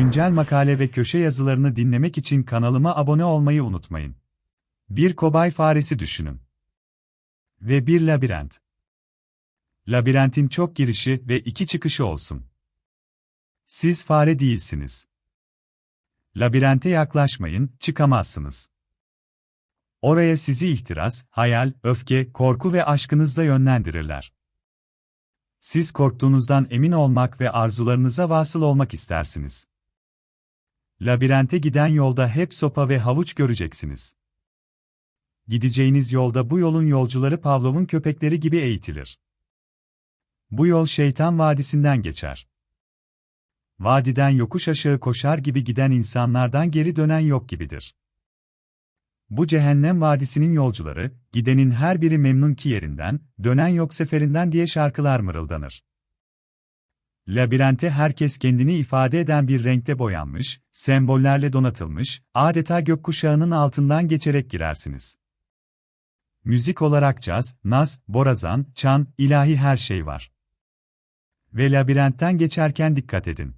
Güncel makale ve köşe yazılarını dinlemek için kanalıma abone olmayı unutmayın. Bir kobay faresi düşünün. Ve bir labirent. Labirentin çok girişi ve iki çıkışı olsun. Siz fare değilsiniz. Labirente yaklaşmayın, çıkamazsınız. Oraya sizi ihtiras, hayal, öfke, korku ve aşkınızla yönlendirirler. Siz korktuğunuzdan emin olmak ve arzularınıza vasıl olmak istersiniz. Labirente giden yolda hep sopa ve havuç göreceksiniz. Gideceğiniz yolda bu yolun yolcuları Pavlov'un köpekleri gibi eğitilir. Bu yol şeytan vadisinden geçer. Vadiden yokuş aşağı koşar gibi giden insanlardan geri dönen yok gibidir. Bu cehennem vadisinin yolcuları, gidenin her biri memnun ki yerinden, dönen yok seferinden diye şarkılar mırıldanır. Labirente herkes kendini ifade eden bir renkte boyanmış, sembollerle donatılmış, adeta gökkuşağının altından geçerek girersiniz. Müzik olarak caz, naz, borazan, çan, ilahi her şey var. Ve labirentten geçerken dikkat edin.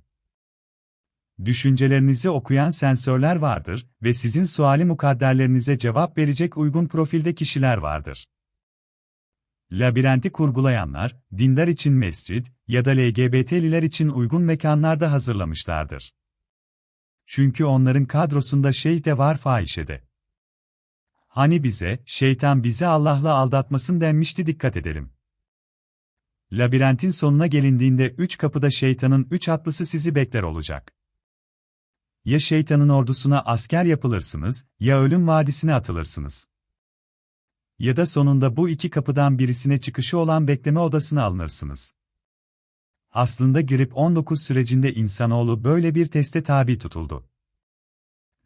Düşüncelerinizi okuyan sensörler vardır ve sizin suali mukadderlerinize cevap verecek uygun profilde kişiler vardır. Labirenti kurgulayanlar, dindar için mescid ya da LGBT'liler için uygun mekanlarda hazırlamışlardır. Çünkü onların kadrosunda şey de var fahişede. Hani bize, şeytan bizi Allah'la aldatmasın denmişti dikkat edelim. Labirentin sonuna gelindiğinde üç kapıda şeytanın üç atlısı sizi bekler olacak. Ya şeytanın ordusuna asker yapılırsınız, ya ölüm vadisine atılırsınız. Ya da sonunda bu iki kapıdan birisine çıkışı olan bekleme odasına alınırsınız. Aslında grip 19 sürecinde insanoğlu böyle bir teste tabi tutuldu.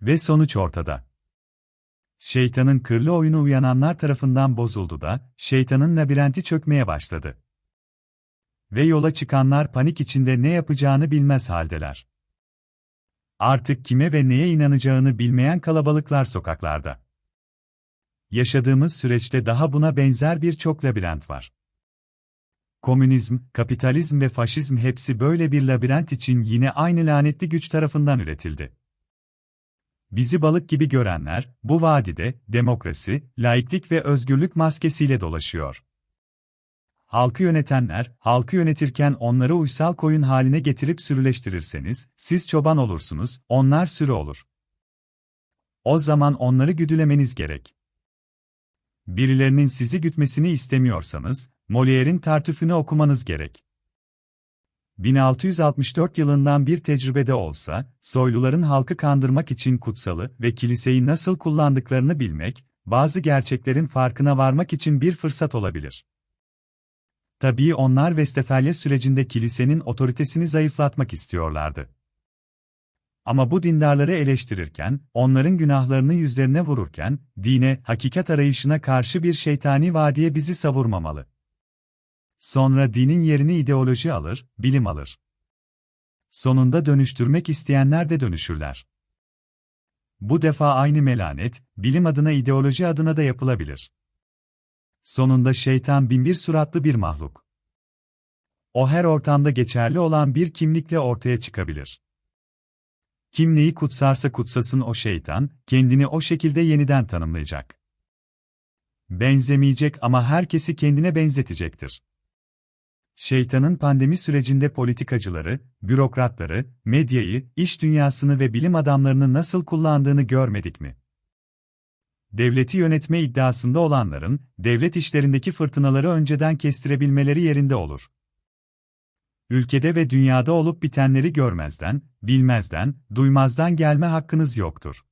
Ve sonuç ortada. Şeytanın kırlı oyunu uyananlar tarafından bozuldu da, şeytanın labirenti çökmeye başladı. Ve yola çıkanlar panik içinde ne yapacağını bilmez haldeler. Artık kime ve neye inanacağını bilmeyen kalabalıklar sokaklarda. Yaşadığımız süreçte daha buna benzer birçok labirent var. Komünizm, kapitalizm ve faşizm hepsi böyle bir labirent için yine aynı lanetli güç tarafından üretildi. Bizi balık gibi görenler, bu vadide, demokrasi, laiklik ve özgürlük maskesiyle dolaşıyor. Halkı yönetenler, halkı yönetirken onları uysal koyun haline getirip sürüleştirirseniz, siz çoban olursunuz, onlar sürü olur. O zaman onları güdülemeniz gerek. Birilerinin sizi gütmesini istemiyorsanız, Molière'in Tartüfünü okumanız gerek. 1664 yılından bir tecrübede olsa, soyluların halkı kandırmak için kutsalı ve kiliseyi nasıl kullandıklarını bilmek, bazı gerçeklerin farkına varmak için bir fırsat olabilir. Tabii onlar Westfalia sürecinde kilisenin otoritesini zayıflatmak istiyorlardı. Ama bu dindarları eleştirirken, onların günahlarını yüzlerine vururken, dine, hakikat arayışına karşı bir şeytani vadiye bizi savurmamalı. Sonra dinin yerini ideoloji alır, bilim alır. Sonunda dönüştürmek isteyenler de dönüşürler. Bu defa aynı melanet, bilim adına ideoloji adına da yapılabilir. Sonunda şeytan binbir suratlı bir mahluk. O her ortamda geçerli olan bir kimlikle ortaya çıkabilir. Kim neyi kutsarsa kutsasın o şeytan, kendini o şekilde yeniden tanımlayacak. Benzemeyecek ama herkesi kendine benzetecektir. Şeytanın pandemi sürecinde politikacıları, bürokratları, medyayı, iş dünyasını ve bilim adamlarını nasıl kullandığını görmedik mi? Devleti yönetme iddiasında olanların, devlet işlerindeki fırtınaları önceden kestirebilmeleri yerinde olur. Ülkede ve dünyada olup bitenleri görmezden, bilmezden, duymazdan gelme hakkınız yoktur.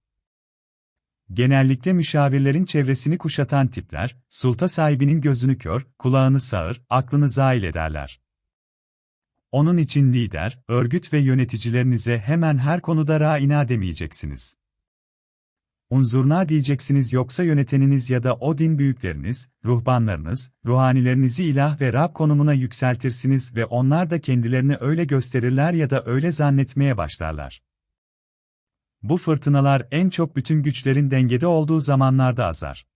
Genellikle müşavirlerin çevresini kuşatan tipler, sulta sahibinin gözünü kör, kulağını sağır, aklını zail ederler. Onun için lider, örgüt ve yöneticilerinize hemen her konuda ra'ina demeyeceksiniz. Unzurna diyeceksiniz yoksa yöneteniniz ya da o din büyükleriniz, ruhbanlarınız, ruhanilerinizi ilah ve Rab konumuna yükseltirsiniz ve onlar da kendilerini öyle gösterirler ya da öyle zannetmeye başlarlar. Bu fırtınalar en çok bütün güçlerin dengede olduğu zamanlarda azar.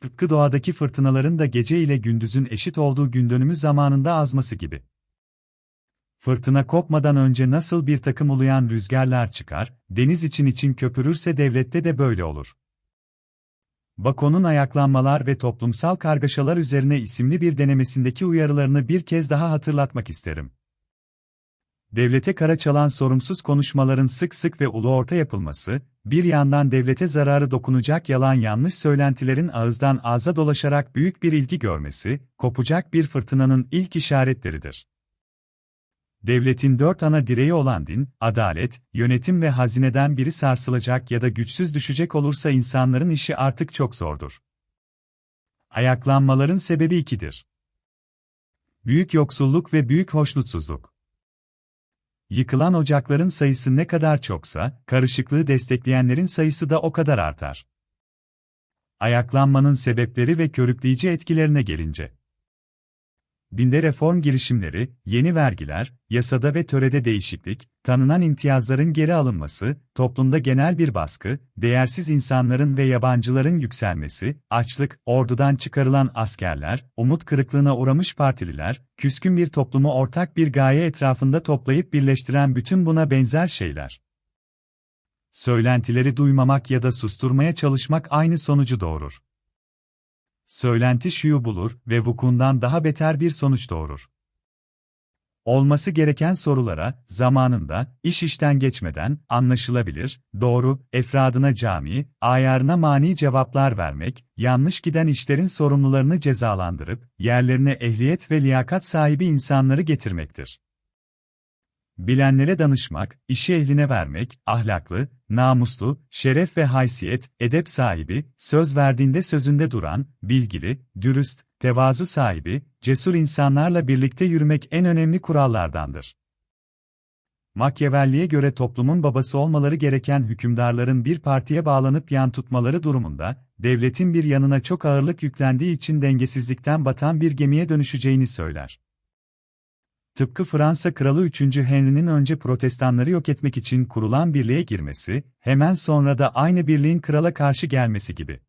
Tıpkı doğadaki fırtınaların da gece ile gündüzün eşit olduğu gün dönümü zamanında azması gibi. Fırtına kopmadan önce nasıl bir takım uluyan rüzgarlar çıkar, deniz için için köpürürse devlette de böyle olur. Bakon'un ayaklanmalar ve toplumsal kargaşalar üzerine isimli bir denemesindeki uyarılarını bir kez daha hatırlatmak isterim. Devlete kara çalan sorumsuz konuşmaların sık sık ve ulu orta yapılması, bir yandan devlete zararı dokunacak yalan yanlış söylentilerin ağızdan ağza dolaşarak büyük bir ilgi görmesi, kopacak bir fırtınanın ilk işaretleridir. Devletin dört ana direği olan din, adalet, yönetim ve hazineden biri sarsılacak ya da güçsüz düşecek olursa insanların işi artık çok zordur. Ayaklanmaların sebebi ikidir. Büyük yoksulluk ve büyük hoşnutsuzluk. Yıkılan ocakların sayısı ne kadar çoksa, karışıklığı destekleyenlerin sayısı da o kadar artar. Ayaklanmanın sebepleri ve körükleyici etkilerine gelince dinde reform girişimleri, yeni vergiler, yasada ve törede değişiklik, tanınan imtiyazların geri alınması, toplumda genel bir baskı, değersiz insanların ve yabancıların yükselmesi, açlık, ordudan çıkarılan askerler, umut kırıklığına uğramış partililer, küskün bir toplumu ortak bir gaye etrafında toplayıp birleştiren bütün buna benzer şeyler. Söylentileri duymamak ya da susturmaya çalışmak aynı sonucu doğurur söylenti şuyu bulur ve vukundan daha beter bir sonuç doğurur. Olması gereken sorulara, zamanında, iş işten geçmeden, anlaşılabilir, doğru, efradına cami, ayarına mani cevaplar vermek, yanlış giden işlerin sorumlularını cezalandırıp, yerlerine ehliyet ve liyakat sahibi insanları getirmektir. Bilenlere danışmak, işi ehline vermek, ahlaklı, namuslu, şeref ve haysiyet, edep sahibi, söz verdiğinde sözünde duran, bilgili, dürüst, tevazu sahibi, cesur insanlarla birlikte yürümek en önemli kurallardandır. Machiavelli'ye göre toplumun babası olmaları gereken hükümdarların bir partiye bağlanıp yan tutmaları durumunda, devletin bir yanına çok ağırlık yüklendiği için dengesizlikten batan bir gemiye dönüşeceğini söyler. Tıpkı Fransa Kralı 3. Henry'nin önce protestanları yok etmek için kurulan birliğe girmesi, hemen sonra da aynı birliğin krala karşı gelmesi gibi.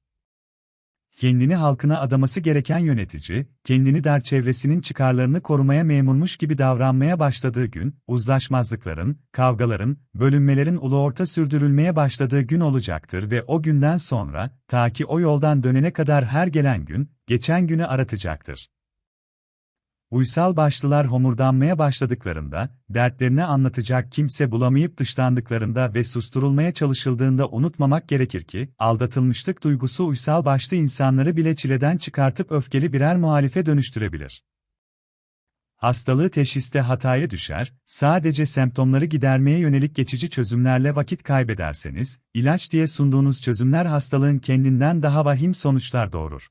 Kendini halkına adaması gereken yönetici, kendini der çevresinin çıkarlarını korumaya memurmuş gibi davranmaya başladığı gün, uzlaşmazlıkların, kavgaların, bölünmelerin ulu orta sürdürülmeye başladığı gün olacaktır ve o günden sonra, ta ki o yoldan dönene kadar her gelen gün, geçen günü aratacaktır. Uysal başlılar homurdanmaya başladıklarında, dertlerini anlatacak kimse bulamayıp dışlandıklarında ve susturulmaya çalışıldığında unutmamak gerekir ki, aldatılmışlık duygusu uysal başlı insanları bile çileden çıkartıp öfkeli birer muhalife dönüştürebilir. Hastalığı teşhiste hataya düşer, sadece semptomları gidermeye yönelik geçici çözümlerle vakit kaybederseniz, ilaç diye sunduğunuz çözümler hastalığın kendinden daha vahim sonuçlar doğurur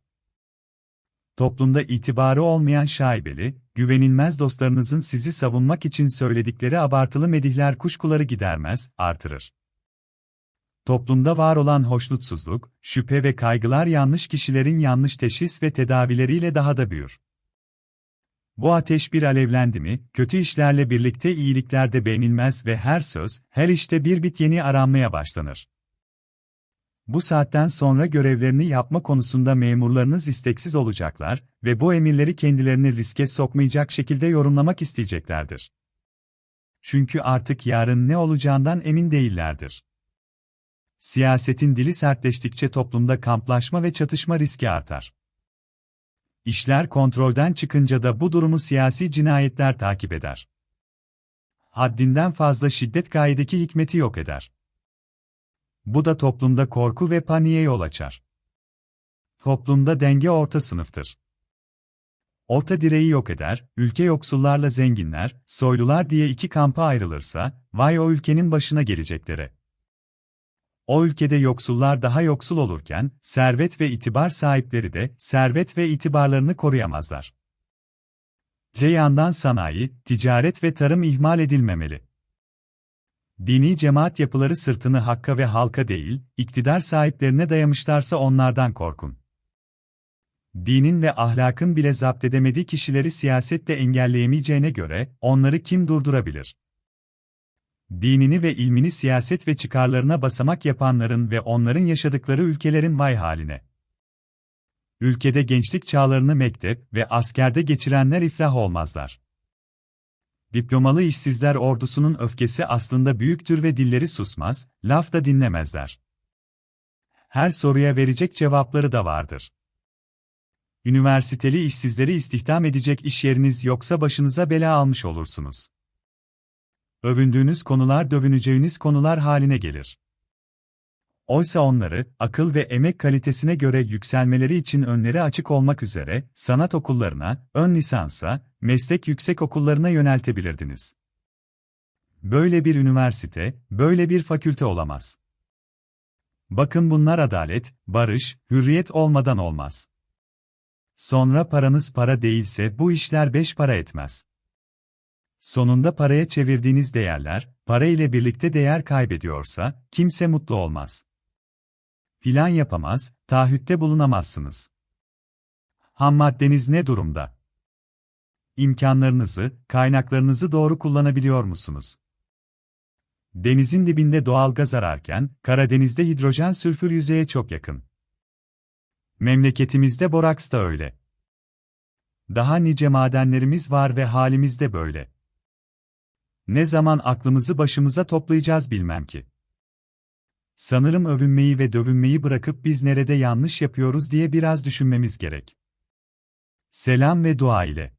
toplumda itibarı olmayan şaibeli, güvenilmez dostlarınızın sizi savunmak için söyledikleri abartılı medihler kuşkuları gidermez, artırır. Toplumda var olan hoşnutsuzluk, şüphe ve kaygılar yanlış kişilerin yanlış teşhis ve tedavileriyle daha da büyür. Bu ateş bir alevlendi mi, kötü işlerle birlikte iyilikler de beğenilmez ve her söz, her işte bir bit yeni aranmaya başlanır. Bu saatten sonra görevlerini yapma konusunda memurlarınız isteksiz olacaklar ve bu emirleri kendilerini riske sokmayacak şekilde yorumlamak isteyeceklerdir. Çünkü artık yarın ne olacağından emin değillerdir. Siyasetin dili sertleştikçe toplumda kamplaşma ve çatışma riski artar. İşler kontrolden çıkınca da bu durumu siyasi cinayetler takip eder. Haddinden fazla şiddet gayedeki hikmeti yok eder. Bu da toplumda korku ve paniğe yol açar. Toplumda denge orta sınıftır. Orta direği yok eder, ülke yoksullarla zenginler, soylular diye iki kampa ayrılırsa, vay o ülkenin başına geleceklere. O ülkede yoksullar daha yoksul olurken, servet ve itibar sahipleri de, servet ve itibarlarını koruyamazlar. Reyandan sanayi, ticaret ve tarım ihmal edilmemeli. Dini cemaat yapıları sırtını hakka ve halka değil, iktidar sahiplerine dayamışlarsa onlardan korkun. Dinin ve ahlakın bile zapt edemediği kişileri siyasette engelleyemeyeceğine göre, onları kim durdurabilir? Dinini ve ilmini siyaset ve çıkarlarına basamak yapanların ve onların yaşadıkları ülkelerin vay haline. Ülkede gençlik çağlarını mektep ve askerde geçirenler iflah olmazlar. Diplomalı işsizler ordusunun öfkesi aslında büyüktür ve dilleri susmaz, laf da dinlemezler. Her soruya verecek cevapları da vardır. Üniversiteli işsizleri istihdam edecek iş yeriniz yoksa başınıza bela almış olursunuz. Övündüğünüz konular dövüneceğiniz konular haline gelir. Oysa onları, akıl ve emek kalitesine göre yükselmeleri için önleri açık olmak üzere, sanat okullarına, ön lisansa, meslek yüksek okullarına yöneltebilirdiniz. Böyle bir üniversite, böyle bir fakülte olamaz. Bakın bunlar adalet, barış, hürriyet olmadan olmaz. Sonra paranız para değilse bu işler beş para etmez. Sonunda paraya çevirdiğiniz değerler, para ile birlikte değer kaybediyorsa, kimse mutlu olmaz. Plan yapamaz, taahhütte bulunamazsınız. Ham maddeniz ne durumda? İmkanlarınızı, kaynaklarınızı doğru kullanabiliyor musunuz? Denizin dibinde doğal gaz ararken, Karadeniz'de hidrojen sülfür yüzeye çok yakın. Memleketimizde boraks da öyle. Daha nice madenlerimiz var ve halimiz de böyle. Ne zaman aklımızı başımıza toplayacağız bilmem ki. Sanırım övünmeyi ve dövünmeyi bırakıp biz nerede yanlış yapıyoruz diye biraz düşünmemiz gerek. Selam ve dua ile.